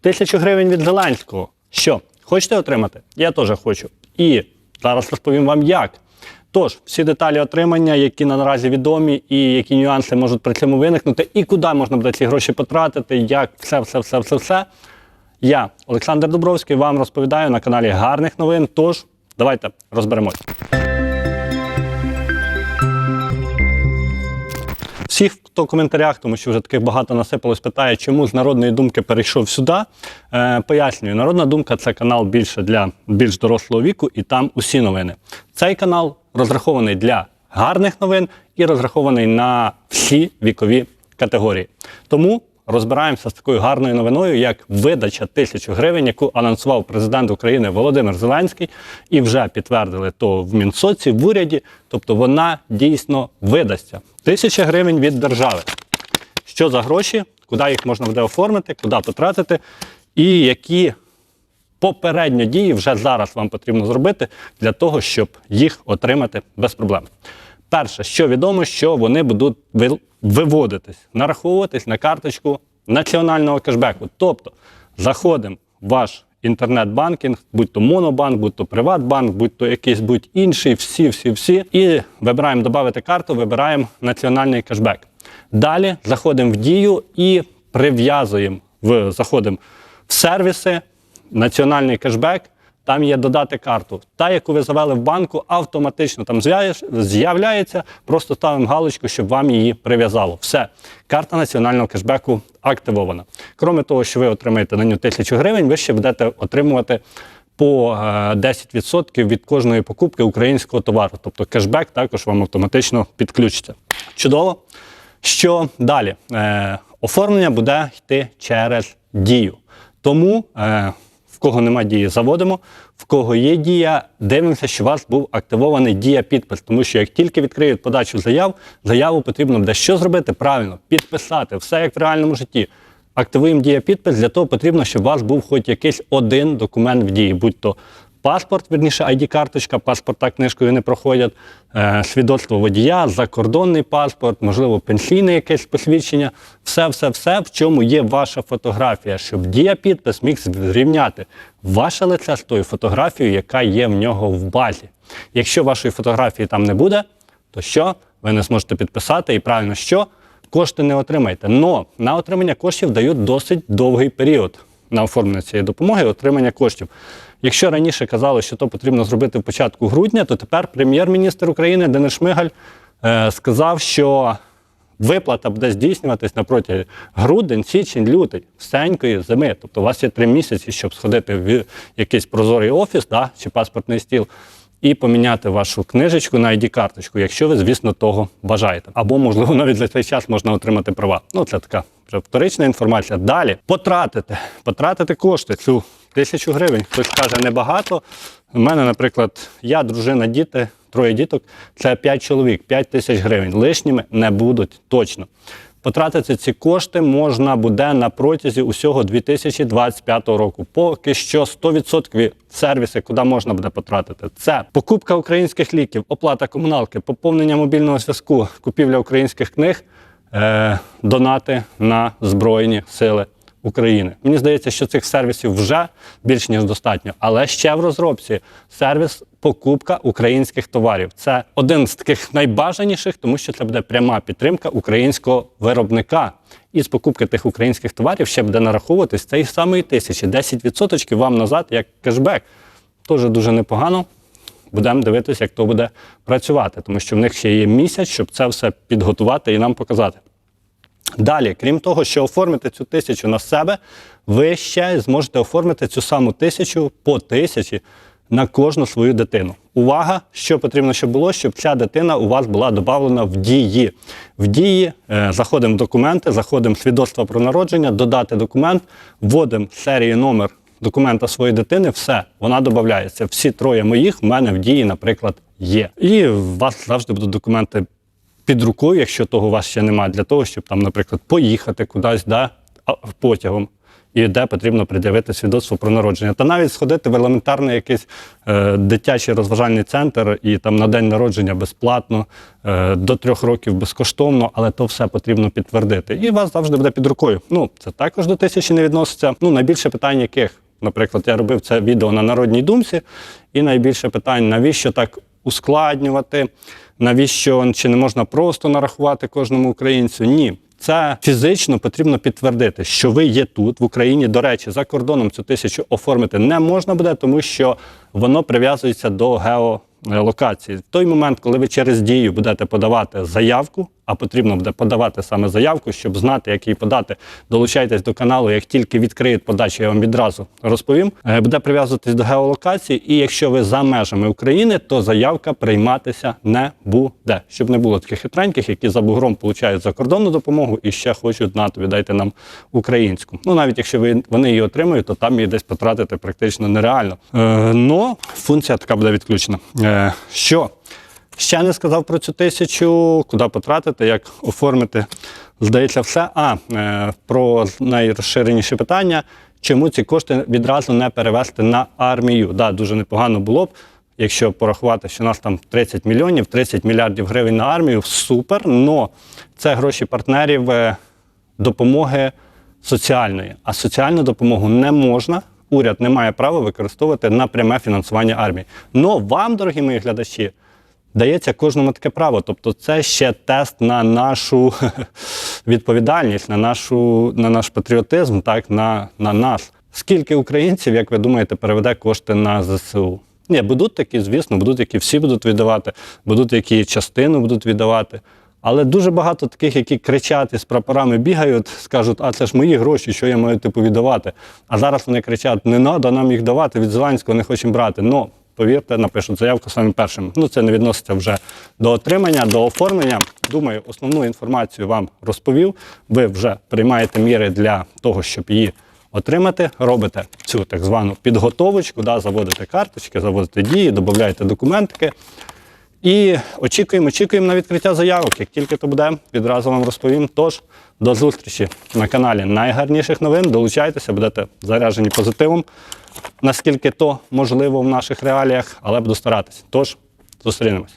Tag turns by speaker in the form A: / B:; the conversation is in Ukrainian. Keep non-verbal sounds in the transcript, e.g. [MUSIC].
A: Тисячу гривень від Зеленського. Що, хочете отримати? Я теж хочу. І зараз розповім вам як. Тож, всі деталі отримання, які наразі відомі, і які нюанси можуть при цьому виникнути, і куди можна буде ці гроші потратити, як все, все, все, все, все. Я, Олександр Дубровський, вам розповідаю на каналі гарних новин. Тож, давайте розберемось. Всіх, хто в коментарях, тому що вже таких багато насипалось, питає, чому з народної думки перейшов сюди. Е, пояснюю, народна думка це канал більше для більш дорослого віку, і там усі новини. Цей канал розрахований для гарних новин і розрахований на всі вікові категорії. Тому розбираємося з такою гарною новиною, як видача тисячу гривень, яку анонсував президент України Володимир Зеленський, і вже підтвердили то в Мінсоці, в уряді. Тобто вона дійсно видасться. Тисяча гривень від держави. Що за гроші, куди їх можна буде оформити, куди потратити, і які попередньо дії вже зараз вам потрібно зробити для того, щоб їх отримати без проблем. Перше, що відомо, що вони будуть виводитись, нараховуватись на карточку національного кешбеку. Тобто заходимо в ваш інтернет-банкінг, будь то Монобанк, будь то Приватбанк, будь то якийсь будь інший, всі, всі, всі. І вибираємо додати карту, вибираємо національний кешбек. Далі заходимо в дію і прив'язуємо в заходимо в сервіси, національний кешбек. Там є додати карту. Та, яку ви завели в банку, автоматично там з'являється. Просто ставимо галочку, щоб вам її прив'язало. Все, карта національного кешбеку активована. Кроме того, що ви отримаєте на нього тисячу гривень, ви ще будете отримувати по е, 10% від кожної покупки українського товару. Тобто кешбек також вам автоматично підключиться. Чудово. Що далі? Е, оформлення буде йти через дію. Тому, е, кого нема дії, заводимо. В кого є дія, дивимося, що у вас був активований дія підпис. Тому що як тільки відкриють подачу заяв, заяву потрібно буде що зробити? Правильно, підписати. Все як в реальному житті. Активуємо дія підпис, для того потрібно, щоб у вас був хоч якийсь один документ в дії, будь то паспорт, верніше ID-карточка, паспорта книжкою не проходять, е, свідоцтво водія, закордонний паспорт, можливо, пенсійне якесь посвідчення. Все, все, все, в чому є ваша фотографія, щоб дія підпис міг зрівняти ваше лице з тою фотографією, яка є в нього в базі. Якщо вашої фотографії там не буде, то що? Ви не зможете підписати і правильно що? Кошти не отримаєте. Но на отримання коштів дають досить довгий період на оформлення цієї допомоги отримання коштів. Якщо раніше казали, що то потрібно зробити в початку грудня, то тепер прем'єр-міністр України Денис Шмигаль е, сказав, що виплата буде здійснюватись на протязі грудень, січень, лютий, всенької зими. Тобто у вас є три місяці, щоб сходити в якийсь прозорий офіс да, чи паспортний стіл і поміняти вашу книжечку на ID-карточку, якщо ви, звісно, того бажаєте. Або, можливо, навіть за цей час можна отримати права. Ну, це така вторична інформація. Далі потратити, потратити кошти цю тисячу гривень. Хтось каже небагато. У мене, наприклад, я, дружина, діти, троє діток це 5 чоловік, 5 тисяч гривень. Лишніми не будуть точно. Потратити ці кошти можна буде на протязі усього 2025 року. Поки що 100% сервіси, куди можна буде потратити. Це покупка українських ліків, оплата комуналки, поповнення мобільного зв'язку, купівля українських книг, е, донати на Збройні Сили України. Мені здається, що цих сервісів вже більш ніж достатньо, але ще в розробці сервіс покупка українських товарів. Це один з таких найбажаніших, тому що це буде пряма підтримка українського виробника. І з покупки тих українських товарів ще буде нараховуватись цієї самої тисячі, 10% вам назад як кешбек. Теж дуже непогано. Будемо дивитися, як то буде працювати, тому що в них ще є місяць, щоб це все підготувати і нам показати. Далі, крім того, що оформити цю тисячу на себе, ви ще зможете оформити цю саму тисячу по тисячі на кожну свою дитину. Увага, що потрібно, щоб було, щоб ця дитина у вас була додавлена в дії. В дії е, заходимо в документи, заходимо в свідоцтво про народження, додати документ, вводимо серію номер документа своєї дитини, все, вона додається. Всі троє моїх в мене в дії, наприклад, є. І у вас завжди будуть документи під рукою, якщо того у вас ще немає, для того, щоб там, наприклад, поїхати кудись да, потягом. і де потрібно пред'явити свідоцтво про народження. Та навіть сходити в елементарний якийсь е, дитячий розважальний центр і там на день народження безплатно, е, до трьох років безкоштовно, але то все потрібно підтвердити. І вас завжди буде під рукою. Ну, це також до тисячі не відноситься. Ну, найбільше питань яких? Наприклад, я робив це відео на народній думці, і найбільше питань, навіщо так ускладнювати, навіщо чи не можна просто нарахувати кожному українцю? Ні. Це фізично потрібно підтвердити, що ви є тут в Україні. До речі, за кордоном цю тисячу оформити не можна буде, тому що воно прив'язується до геолокації. В той момент, коли ви через дію будете подавати заявку, а потрібно буде подавати саме заявку, щоб знати, як її подати. Долучайтесь до каналу. Як тільки відкриють подачу, я вам відразу розповім. Е, Буде прив'язуватись до геолокації, і якщо ви за межами України, то заявка прийматися не буде. Щоб не було таких хитреньких, які за бугром получають закордонну допомогу і ще хочуть на тобі дайте нам українську. Ну навіть якщо ви вони її отримують, то там її десь потратити практично нереально. Е, но функція така буде відключена. Е, що? Ще не сказав про цю тисячу, куди потратити, як оформити. Здається, все. А е, про найрозширеніше питання, чому ці кошти відразу не перевести на армію? Да, дуже непогано було б, якщо порахувати, що у нас там 30 мільйонів, 30 мільярдів гривень на армію, супер. Но це гроші партнерів е, допомоги соціальної. А соціальну допомогу не можна. Уряд не має права використовувати на пряме фінансування армії. Но вам, дорогі мої глядачі, дається кожному таке право. Тобто, це ще тест на нашу [LAUGHS] відповідальність, на, нашу, на наш патріотизм, так, на, на нас. Скільки українців, як ви думаєте, переведе кошти на ЗСУ? Ні, будуть такі, звісно, будуть, які всі будуть віддавати, будуть, які частину будуть віддавати. Але дуже багато таких, які кричать з прапорами бігають, скажуть, а це ж мої гроші, що я маю типу віддавати. А зараз вони кричать: не треба нам їх давати, від Зеленського не хочемо брати. Ну, повірте, напишуть заявку самим першим. Ну, це не відноситься вже до отримання, до оформлення. Думаю, основну інформацію вам розповів. Ви вже приймаєте міри для того, щоб її отримати. Робите цю так звану підготовочку, да, заводите карточки, заводите дії, додаєте документики. І очікуємо, очікуємо на відкриття заявок. Як тільки то буде, відразу вам розповім. Тож до зустрічі на каналі найгарніших новин. Долучайтеся, будете заряджені позитивом, наскільки то можливо в наших реаліях, але буду старатися. Тож зустрінемось.